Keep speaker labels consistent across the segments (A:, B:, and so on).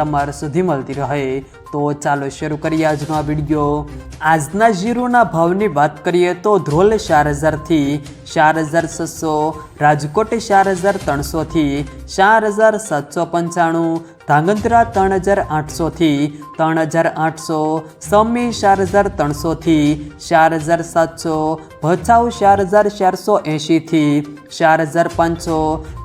A: તમારા સુધી મળતી રહે. તો ચાલો શરૂ કરીએ આજનો આ વીડિયો. આજના જીરુના ભાવની વાત કરીએ તો ધ્રોલ ચાર હજારથી ચાર હજાર છસો રાજકોટ ચાર હજાર ત્રણસોથી ચાર હજાર સાતસો પંચાણું ધાંગધ્રા ત્રણ હજાર આઠસોથી ત્રણ હજાર આઠસો સમી ચાર હજાર ત્રણસોથી ચાર હજાર સાતસો ભચાઉ ચાર હજાર ચારસો એંશીથી ચાર હજાર પાંચસો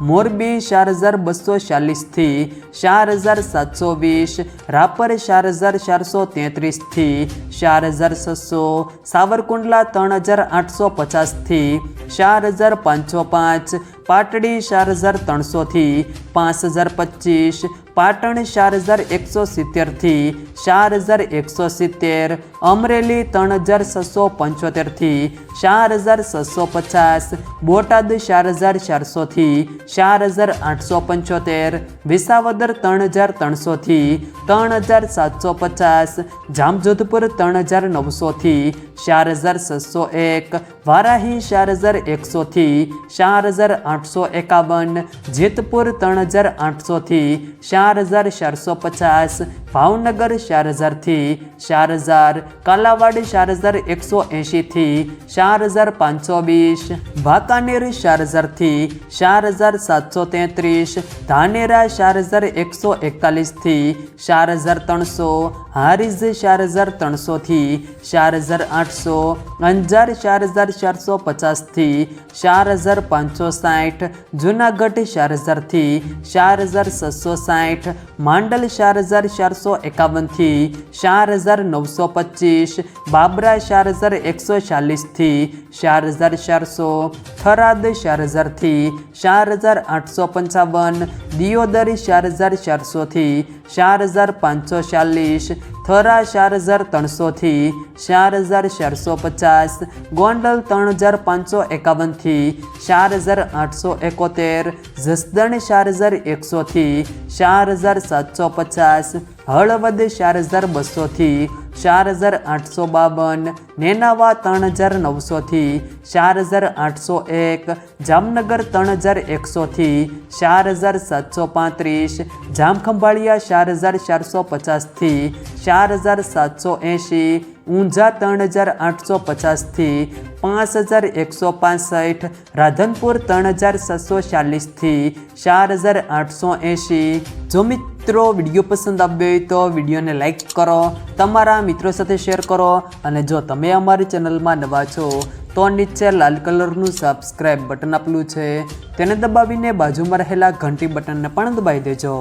A: મોરબી ચાર હજાર બસો ચાલીસથી ચાર હજાર સાતસો વીસ રાપર ચાર હજાર ચારસો તેત્રીસથી ચાર હજાર છસો સાવરકુંડલા ત્રણ હજાર આઠસો પચાસથી ચાર હજાર પાંચસો પાંચ પાટડી ચાર હજાર ત્રણસોથી પાંચ હજાર પચીસ પાટણ ચાર હજાર એકસો સિત્તેરથી ચાર હજાર એકસો સિત્તેર, અમરેલી ત્રણ હજાર છસો પંચોતેરથી ચાર હજાર છસો પચાસ, બોટાદ ચાર હજાર ચારસોથી ચાર હજાર આઠસો પંચોતેર, વિસાવદર ત્રણ હજાર ત્રણસોથી ત્રણ હજાર સાતસો પચાસ, જામજોધપુર ત્રણ હજાર નવસોથી ચાર હજાર છસો એક, વારાહી ચાર હજાર એકસોથી ચાર હજાર આઠસો એકાવન, જેતપુર ત્રણ હજાર આઠસોથી ચાર હજાર ચારસો પચાસ ભાવનગર ચાર હજારથી ચાર હજાર કાલાવાડ ચાર હજાર એકસો એંશીથી ચાર હજાર પાંચસો વીસ વાંકાનેર ચાર હજારથી ચાર હજાર સાતસો તેત્રીસ, ધાનેરા ચાર હજાર એકસો એકતાલીસથી ચાર હજાર ત્રણસો, હારીજ ચાર હજાર ત્રણસોથી ચાર હજાર આઠસો, અંજાર ચાર હજાર ચારસો પચાસથી ચાર હજાર પાંચસો સાઠ, જુનાગઢ ચાર હજારથી ચાર હજાર છસો સાઠ, માંડલ ચાર હજાર ચારસો એકાવનથી ચાર હજાર નવસો પચીસ બાબરા ચાર હજાર એકસો ચાલીસથી ચાર હજાર ચારસો થરાદ ચાર હજારથી ચાર હજાર આઠસો પંચાવન દિયોદર ચાર હજાર ચારસોથી ચાર હજાર પાંચસો ચાલીસ થરા ચાર હજાર ત્રણસોથી ચાર હજાર ચારસો પચાસ ગોંડલ ત્રણ હજાર પાંચસો એકાવનથી ચાર હજાર આઠસો એકોતેર જસદણ ચાર હજાર એકસોથી ચાર હજાર સાતસો પચાસ હળવદ ચાર હજાર બસોથી ચાર હજાર આઠસો બાવન, નેનાવા ત્રણ હજાર નવસોથી, ચાર હજાર આઠસો એક, જામનગર ત્રણ હજાર એકસોથી, ચાર હજાર સાતસો પાંત્રીસ, જામખંભાળિયા ચાર હજાર ચારસો પચાસથી, ચાર હજાર સાતસો એંશી, ઊંઝા ત્રણ હજાર આઠસો પચાસથી, પાંચ હજાર એકસો પાસઠ, રાધનપુર ત્રણ હજાર સાતસો ચાલીસથી, ચાર હજાર આઠસો એંશી. જો મિત્રો વીડિયો પસંદ આવ્યો હોય તો વિડીયોને લાઈક કરો, તમારા મિત્રો સાથે શેર કરો અને જો તમે અમારી ચેનલમાં નવા છો, તો નીચે લાલ કલરનું સબસ્ક્રાઇબ બટન આપેલું છે, તેને દબાવીને બાજુમાં રહેલા ઘંટી બટનને પણ દબાવી દેજો.